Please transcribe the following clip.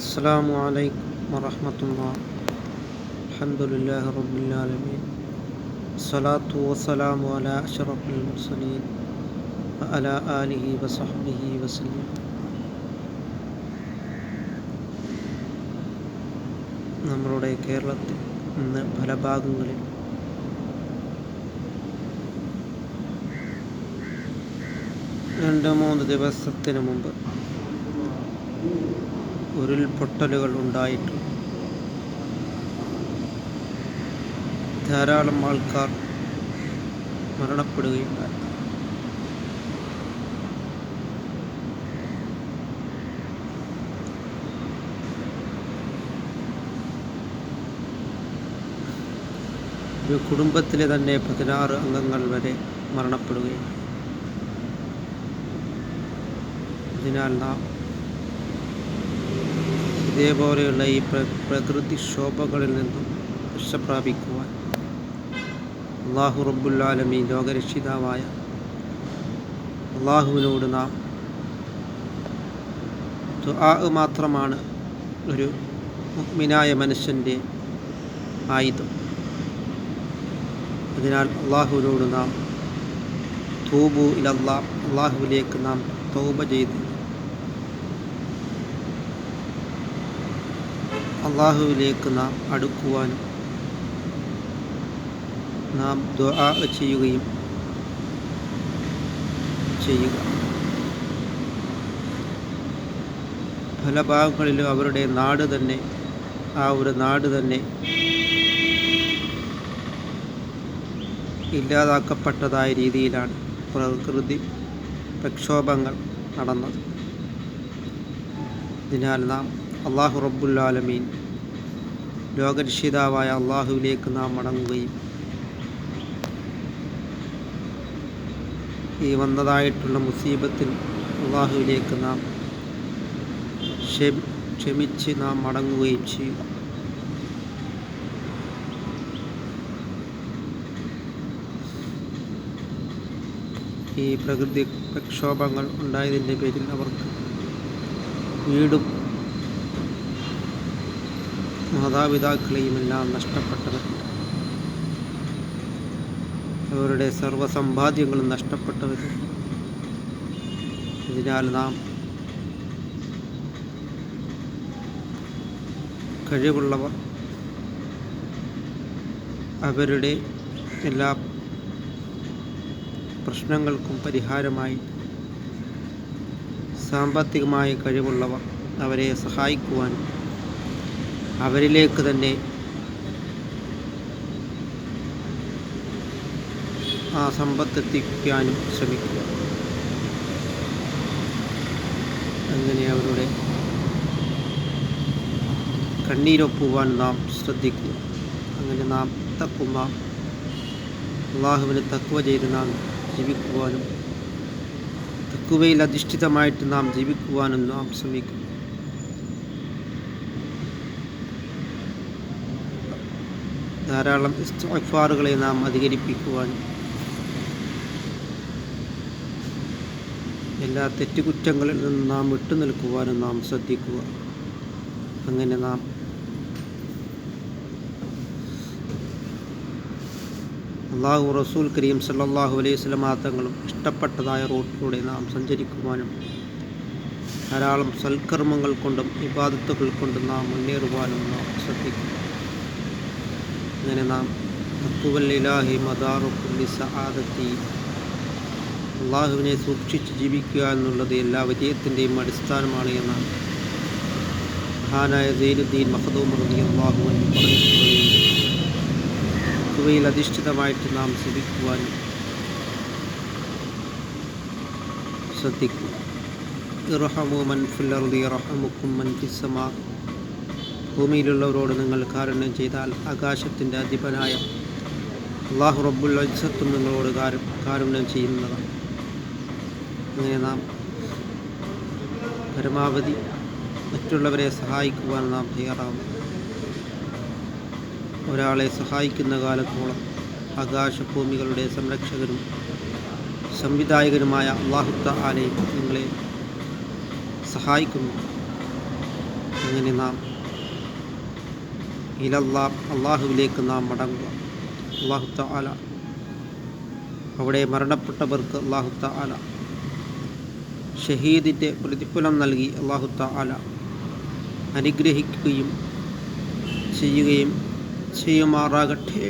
السلام عليكم ورحمة الله الحمد لله رب العالمين الصلاة والسلام على أشرف المرسلين وعلى آله وصحبه وسلم നമ്മളുടെ കേരളത്തിൽ ഇന്ന് പല ഭാഗങ്ങളിൽ രണ്ട് മൂന്ന് ദിവസത്തിന് മുമ്പ് ഉരുൾപൊട്ടലുകൾ ഉണ്ടായിട്ടുണ്ട് ധാരാളം ആൾക്കാർ മരണപ്പെടുകയുണ്ടായി ഒരു കുടുംബത്തിലെ തന്നെ പതിനാറ് അംഗങ്ങൾ വരെ മരണപ്പെടുകയുണ്ടായി അതിനാൽ നാം ഇതേപോലെയുള്ള ഈ പ്ര പ്രകൃതി ക്ഷോഭങ്ങളിൽ നിന്നും രക്ഷ പ്രാപിക്കുവാൻ അള്ളാഹു റബ്ബുല്ലാലമി ലോകരക്ഷിതാവായ അള്ളാഹുവിനോട് നാം ആ മാത്രമാണ് ഒരു മുഗ്മിനായ മനുഷ്യന്റെ ആയുധം. അതിനാൽ അള്ളാഹുവിനോട് നാം തൂബു ഇലല്ലാ അള്ളാഹുവിലേക്ക് നാം തൗബ ചെയ്ത് അള്ളാഹുവിലേക്ക് നാം അടുക്കുവാനും നാം ദുആ ചെയ്യുകയും ചെയ്യുക. പല ഭാഗങ്ങളിലും അവരുടെ നാട് തന്നെ ആ ഒരു നാട് തന്നെ ഇല്ലാതാക്കപ്പെട്ടതായ രീതിയിലാണ് പ്രകൃതി പ്രക്ഷോഭങ്ങൾ നടന്നത്. അതിനാൽ നാം അള്ളാഹു റബ്ബുല്ലാലമീൻ ലോകരക്ഷിതാവായ അള്ളാഹുവിലേക്ക് നാം മടങ്ങുകയും ഈ വന്നതായിട്ടുള്ള മുസീബത്തിൽ അള്ളാഹുവിലേക്ക് നാം ക്ഷമിച്ച് നാം മടങ്ങുകയും ചെയ്യുക ഈ പ്രകൃതി പ്രക്ഷോഭങ്ങൾ ഉണ്ടായതിന്റെ പേരിൽ അവർക്ക് വീടും മാതാപിതാക്കളെയും എല്ലാം നഷ്ടപ്പെട്ടവരുണ്ട് അവരുടെ സർവസമ്പാദ്യങ്ങളും നഷ്ടപ്പെട്ടവരുണ്ട് അതിനാൽ നാം കഴിവുള്ളവർ. അവരുടെ എല്ലാ പ്രശ്നങ്ങൾക്കും പരിഹാരമായി സാമ്പത്തികമായ കഴിവുള്ളവർ അവരെ സഹായിക്കുവാനും അവരിലേക്ക് തന്നെ ആ സമ്പത്ത് സമ്പത്തെത്തിക്കാനും ശ്രമിക്കുക. അങ്ങനെ അവരുടെ കണ്ണീരൊപ്പുവാൻ നാം ശ്രദ്ധിക്കുക. അങ്ങനെ നാം തക്കുമ്പ അള്ളാഹുവിനെ തക്കുവ ചെയ്ത് നാം ജീവിക്കുവാനും തക്കുവയിൽ അധിഷ്ഠിതമായിട്ട് നാം ജീവിക്കുവാനും നാം ശ്രമിക്കും. ധാരാളം ഇസ്തിഗ്ഫാറുകളെ നാം അധികരിപ്പിക്കുവാൻ എല്ലാ തെറ്റുകുറ്റങ്ങളിൽ നിന്നും നാം വിട്ടു നിൽക്കുവാനും നാം ശ്രദ്ധിക്കുക. അങ്ങനെ നാം അള്ളാഹു റസൂൽ കരീം സല്ലാഹു അലൈഹി സ്വലമാങ്ങളും ഇഷ്ടപ്പെട്ടതായ റൂട്ടിലൂടെ നാം സഞ്ചരിക്കുവാനും ധാരാളം സൽക്കർമ്മങ്ങൾ കൊണ്ടും വിവാദത്തുകൾ കൊണ്ടും നാം മുന്നേറുവാനും നാം ശ്രദ്ധിക്കും അങ്ങനെ നാം ഹക്കുവല്ലാഹി മദാറുക്കുല്ലി സഹാദത്തി അള്ളാഹുവിനെ സൂക്ഷിച്ച് ജീവിക്കുക എന്നുള്ളത് എല്ലാ വിജയത്തിന്റെയും അടിസ്ഥാനമാണ് എന്നാണ്. മഹാനായ സൈനുദ്ദീൻ മഹദൂം റബി അള്ളാഹു പറഞ്ഞിട്ടുള്ളത്. തക്കുവയിൽ അധിഷ്ഠിതമായിട്ട് നാം ശ്രമിക്കുവാനും ശ്രദ്ധിക്കും. ഇറഹമു മൻഫുല്ലറുദി ഇറഹമുക്കും മൻഫിസമാ ഭൂമിയിലുള്ളവരോട് നിങ്ങൾ കാരുണ്യം ചെയ്താൽ ആകാശത്തിന്റെ അധിപനായ അള്ളാഹു റബ്ബുൽ അജ്സത്തും നിങ്ങളോട് കാരുണ്യം ചെയ്യുന്നതാണ്. അങ്ങനെ നാം പരമാവധി മറ്റുള്ളവരെ സഹായിക്കുവാൻ നാം തയ്യാറാവും ഒരാളെ സഹായിക്കുന്ന കാലത്തോളം ആകാശഭൂമികളുടെ സംരക്ഷകരും സംവിധായകരുമായ അള്ളാഹുത്ത ആലയും നിങ്ങളെ സഹായിക്കുന്നു. അങ്ങനെ നാം ഇലല്ലാ അള്ളാഹുവിലേക്ക് നാം മടങ്ങുക. അള്ളാഹു താല അവിടെ മരണപ്പെട്ടവർക്ക് അള്ളാഹുത്ത ആല ഷഹീദിന്റെ പ്രതിഫലം നൽകി അള്ളാഹുത്ത ആല അനുഗ്രഹിക്കുകയും ചെയ്യുകയും ചെയ്യുമാറാകട്ടെ.